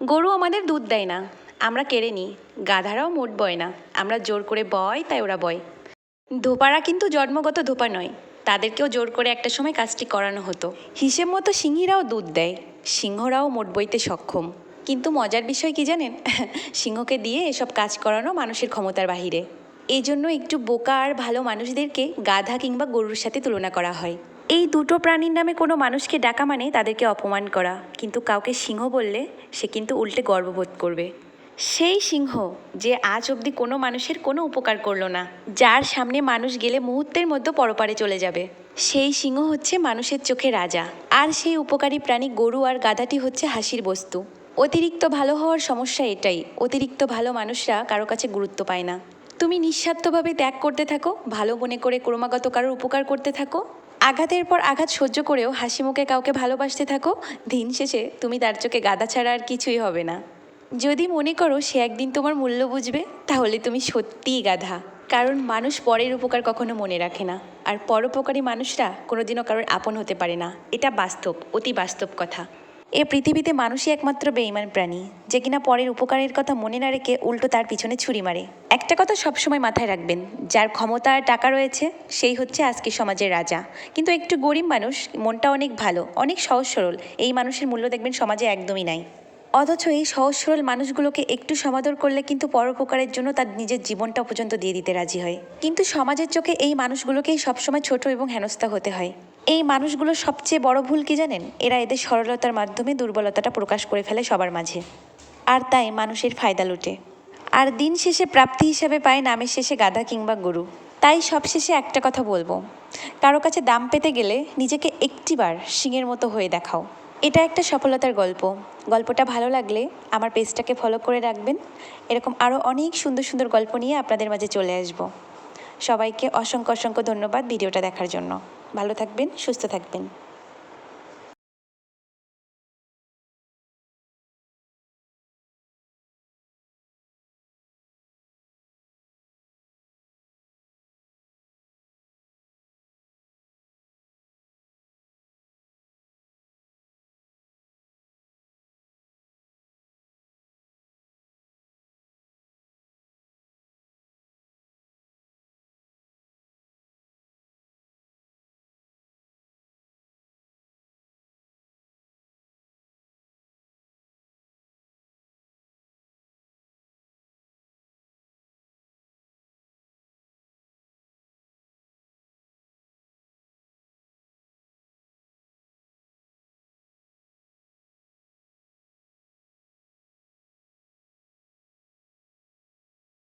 গরু আমাদের দুধ দেয় না। আমরা কেড়ে নিই। গাধারাও মোট বয় না। আমরা জোর করে বয়, তাই ওরা বয়। ধোপারা কিন্তু জন্মগত ধোপা নয়। তাদেরকেও জোর করে একটা সময় কাজটি করানো হতো। হিসেব মতো সিংহীরাও দুধ দেয়। সিংহরাও মোট বইতে সক্ষম। কিন্তু মজার বিষয় কি জানেন? সিংহকে দিয়ে এসব কাজ করানো মানুষের ক্ষমতার বাহিরে। এই জন্য একটু বোকা আর ভালো মানুষদেরকে গাধা কিংবা গরুর সাথে তুলনা করা হয়। এই দুটো প্রাণীর নামে কোনো মানুষকে ডাকা মানে তাদেরকে অপমান করা। কিন্তু কাউকে সিংহ বললে সে কিন্তু উল্টে গর্ববোধ করবে। সেই সিংহ যে আজ অবধি কোনো মানুষের কোনো উপকার করল না, যার সামনে মানুষ গেলে মুহূর্তের মধ্যে পরপারে চলে যাবে। সেই সিংহ হচ্ছে মানুষের চোখে রাজা। আর সেই উপকারী প্রাণী গরু আর গাধাটি হচ্ছে হাসির বস্তু। অতিরিক্ত ভালো হওয়ার সমস্যা এটাই। অতিরিক্ত ভালো মানুষরা কারও কাছে গুরুত্ব পায় না। তুমি নিঃস্বার্থভাবে ত্যাগ করতে থাকো, ভালো মনে করে ক্রমাগত কারোর উপকার করতে থাকো। আঘাতের পর আঘাত সহ্য করেও হাসি মুখে কাউকে ভালোবাসতে থাকো। দিন শেষে তুমি তার চোখে গাদা ছাড়া আর কিছুই হবে না। যদি মনে করো সে একদিন তোমার মূল্য বুঝবে, তাহলে তুমি সত্যিই গাধা। কারণ মানুষ পরের উপকার কখনো মনে রাখে না। আর পরোপকারী মানুষরা কোনোদিনও কারোর আপন হতে পারে না। এটা বাস্তব, অতি বাস্তব কথা। এ পৃথিবীতে মানুষই একমাত্র বেইমান প্রাণী, যে কিনা পরের উপকারের কথা মনে না রেখে উল্টো তার পিছনে ছুরি মারে। একটা কথা সবসময় মাথায় রাখবেন, যার ক্ষমতা আর টাকা রয়েছে, সেই হচ্ছে আজকে সমাজের রাজা। কিন্তু একটু গরিব মানুষ মনটা অনেক ভালো, অনেক সহজ সরল, এই মানুষের মূল্য দেখবেন সমাজে একদমই নাই। অথচ এই সহজ সরল মানুষগুলোকে একটু সমাদর করলে কিন্তু পরোপকারের জন্য তার নিজের জীবনটা পর্যন্ত দিয়ে দিতে রাজি হয়। কিন্তু সমাজের চোখে এই মানুষগুলোকেই সবসময় ছোট এবং হেনস্থা হতে হয়। এই মানুষগুলোর সবচেয়ে বড় ভুল কি জানেন? এরা এদের সরলতার মাধ্যমে দুর্বলতাটা প্রকাশ করে ফেলে সবার মাঝে। আর তাই মানুষের ফায়দা লুটে। আর দিন শেষে প্রাপ্তি হিসাবে পায় নামের শেষে গাধা কিংবা গরু। তাই সবশেষে একটা কথা বলব। কারও কাছে দাম পেতে গেলে নিজেকে একটিবার সিংয়ের মতো হয়ে দেখাও। এটা একটা সফলতার গল্প। গল্পটা ভালো লাগলে আমার পেজটাকে ফলো করে রাখবেন। এরকম আরও অনেক সুন্দর সুন্দর গল্প নিয়ে আপনাদের মাঝে চলে আসব। সবাইকে অসংখ্য অসংখ্য ধন্যবাদ ভিডিওটা দেখার জন্য। ভালো থাকবেন, সুস্থ থাকবেন।